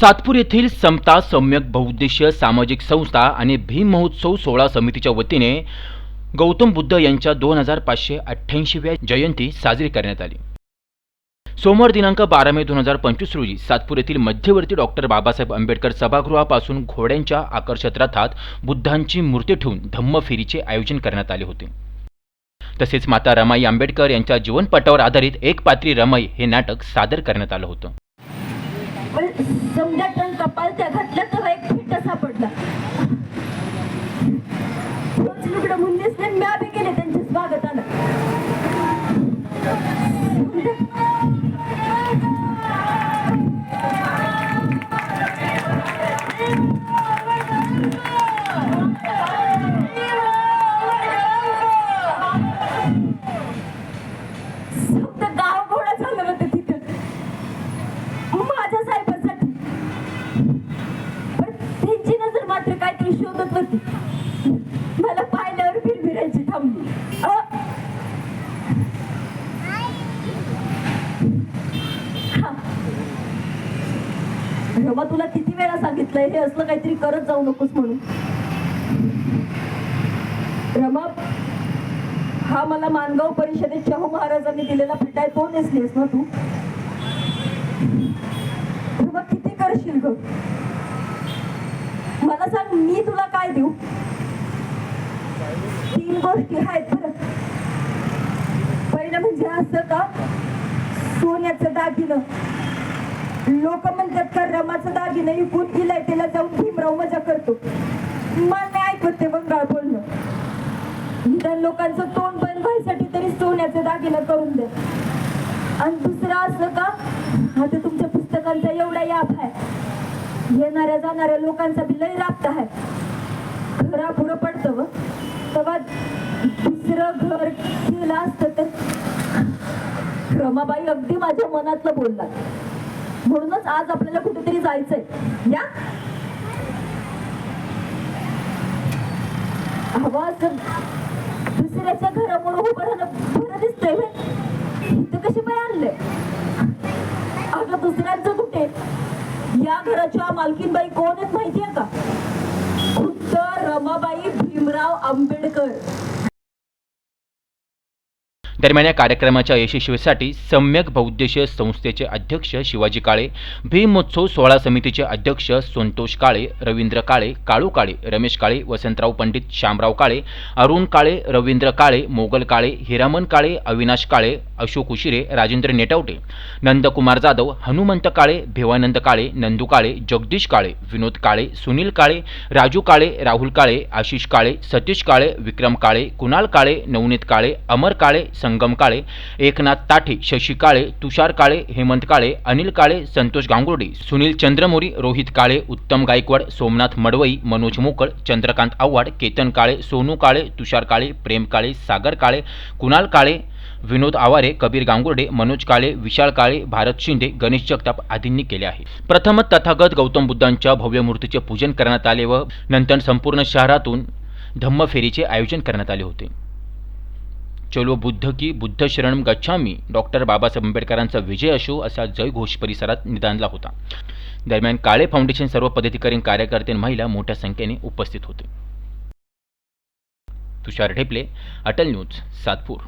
सातपूर येथील समता सम्यक बहुउद्देशीय सामाजिक संस्था आणि भीम महोत्सव सोहळा समितीच्या वतीने गौतम बुद्ध यांच्या दोन हजार पाचशे अठ्ठ्याऐंशीव्या जयंती साजरी करण्यात आली. सोमवार दिनांक बारा मे दोन हजार पंचवीस रोजी सातपूर येथील मध्यवर्ती डॉक्टर बाबासाहेब आंबेडकर सभागृहापासून घोड्यांच्या आकर्षक रथात बुद्धांची मूर्ती ठेवून धम्म फेरीचे आयोजन करण्यात आले होते. तसेच माता रमाई आंबेडकर यांच्या जीवनपटावर आधारित एक पात्री रमाई हे नाटक सादर करण्यात आलं होतं. पण समजा टन कपाल त्या घातल्या तर एक फिट सापडला तोच मुंदेच नाही म्या बी केले रमा तुला किती वेळा सांगितलंय हे असलं काहीतरी करत जाऊ नकोस म्हणून. रमा हा मला मानगाव परिषदेत शाहू महाराजांनी दिलेला फिटाय तो नेसलीस ना तू? रमा किती करशील ग? मला सांग मी तुला काय देऊ? तीन गोष्टी आहेत बरं. पहिलं म्हणजे असं का सोन्याचं दागिनं. लोक म्हणतात का रमाचं दागिने इकून दिलाय त्याला जाऊन भीमराव मजा करतो. मला नाही ऐकत ते मंगाळ बोलणं. निदान लोकांचं तोंड बंद व्हायसाठी तरी सोन्याचं दागिना करून द्या. आणि दुसरं असं का? आता तुमच्या पुस्तकांचा एवढा याप आहे. येणाऱ्या जाणाऱ्या लोकांचा बी लय राबता आहे. घरा पुढं पडतं व. तेव्हा दुसरं घर केलं असतं तर रमाबाई अगदी माझ्या मनातलं बोललात म्हणूनच आज आपल्याला कुठेतरी जायचंय. या. आवाज दुसऱ्याच्या घरामुळे उभं राहणं बरं दिसतंय इथं कसे बाय आणले अगं दुसऱ्यांचं कुठे? या घराच्या मालकीनबाई कोण आहेत माहितीये का? खुद्द रमाबाई भीमराव आंबेडकर. दरम्यान या कार्यक्रमाच्या यशस्वीसाठी सम्यक बहुउद्देशीय संस्थेचे अध्यक्ष शिवाजी काळे भीमोत्सव सोहळा समितीचे अध्यक्ष संतोष काळे रवींद्र काळे काळू काळे रमेश काळे वसंतराव पंडित श्यामराव काळे अरुण काळे रवींद्र काळे मोगल काळे हिरामन काळे अविनाश काळे अशोक उशिरे राजेंद्र नेटवटे नंदकुमार जाधव हनुमंत काळे भेवानंद काळे नंदू काळे जगदीश काळे विनोद काळे सुनील काळे राजू काळे राहुल काळे आशिष काळे सतीश काळे विक्रम काळे कुणाल काळे नवनीत काळे अमर काळे संगम काळे एकनाथ ताठे शशी काळे तुषार काळे हेमंत काळे अनिल काळे संतोष गांगुर्डे सुनील चंद्रमोरी रोहित काळे उत्तम गायकवाड सोमनाथ मडवई मनोज मोकळ चंद्रकांत आव्हाड केतन काळे सोनू काळे तुषार काळे प्रेम काळे सागर काळे कुणाल काळे विनोद आवारे कबीर गांगुर्डे मनोज काळे विशाल काळे भारत शिंदे गणेश जगताप आदींनी केले आहे. प्रथमच तथागत गौतम बुद्धांच्या भव्य मूर्तीचे पूजन करण्यात आले व नंतर संपूर्ण शहरातून धम्मफेरीचे आयोजन करण्यात आले होते. चलो बुद्ध की बुद्ध शरणम गच्छामी. डॉक्टर बाबासाहेब आंबेडकरांचा विजय असो असा जयघोष परिसरात निदानला होता. दरम्यान काळे फाउंडेशन सर्व पदाधिकारी कार्यकर्ते महिला मोठ्या संख्येने उपस्थित होते. तुषार ढेपले अटल न्यूज सातपूर.